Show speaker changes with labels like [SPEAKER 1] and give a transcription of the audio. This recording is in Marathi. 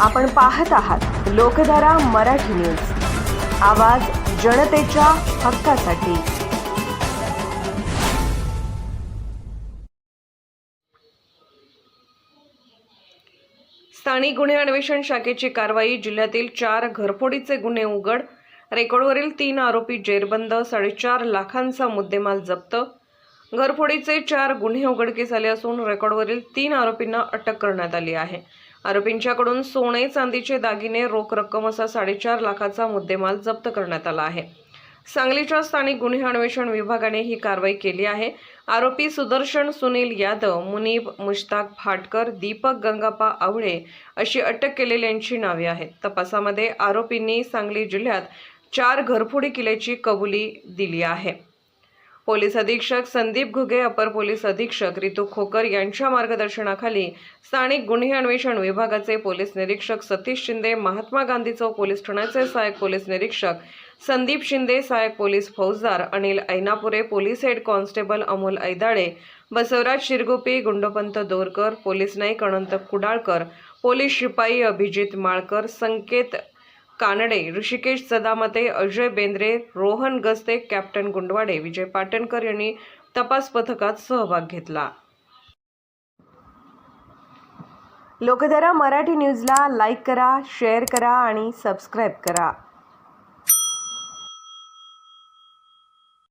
[SPEAKER 1] आपण पाहत आहात लोकधारा मराठी न्यूज. आवाज जनतेच्या हक्कासाठी. स्थानिक गुन्हे अन्वेषण शाखेची कारवाई जिल्ह्यातील चार घरफोडीचे गुन्हे उघड रेकॉर्डवरील तीन आरोपी जेरबंद साडेचार लाखांचा मुद्देमाल जप्त. घरफोडीचे चार गुन्हे उघडकीस आले असून रेकॉर्डवरील तीन आरोपींना अटक करण्यात आली आहे. आरोपींच्याकडून सोने चांदीचे दागिने रोख रक्कम असा साडेचार लाखाचा मुद्देमाल जप्त करण्यात आला आहे. सांगलीच्या स्थानिक गुन्हे अन्वेषण विभागाने ही कारवाई केली आहे. आरोपी सुदर्शन सुनील यादव मुनीब मुश्ताक फाटकर दीपक गंगापा आवळे अशी अटक केलेल्यांची नावे आहेत. तपासामध्ये आरोपींनी सांगली जिल्ह्यात चार घरफोडी केल्याची कबुली दिली आहे. पोलीस अधीक्षक संदीप घुगे अपर पोलीस अधीक्षक रितू खोकर यांच्या मार्गदर्शनाखाली स्थानिक गुन्हे अन्वेषण विभागाचे पोलीस निरीक्षक सतीश शिंदे महात्मा गांधी चौक पोलीस ठाण्याचे सहाय्यक पोलीस निरीक्षक संदीप शिंदे सहाय्यक पोलीस फौजदार Anil Ainapure police head constable Amol Aidale Basavraj Shirgopi Gundopant Dorkar police Naik Anant Kudalkar police शिपाई अभिजित माळकर संकेत कानडे ऋषिकेश सदामते अजय बेंद्रे रोहन गस्ते कॅप्टन गुंडवाडे विजय पाटणकर यांनी तपास पथकात सहभाग घेतला. लोकधारा मराठी न्यूजला लाईक करा शेअर करा आणि सबस्क्राईब करा.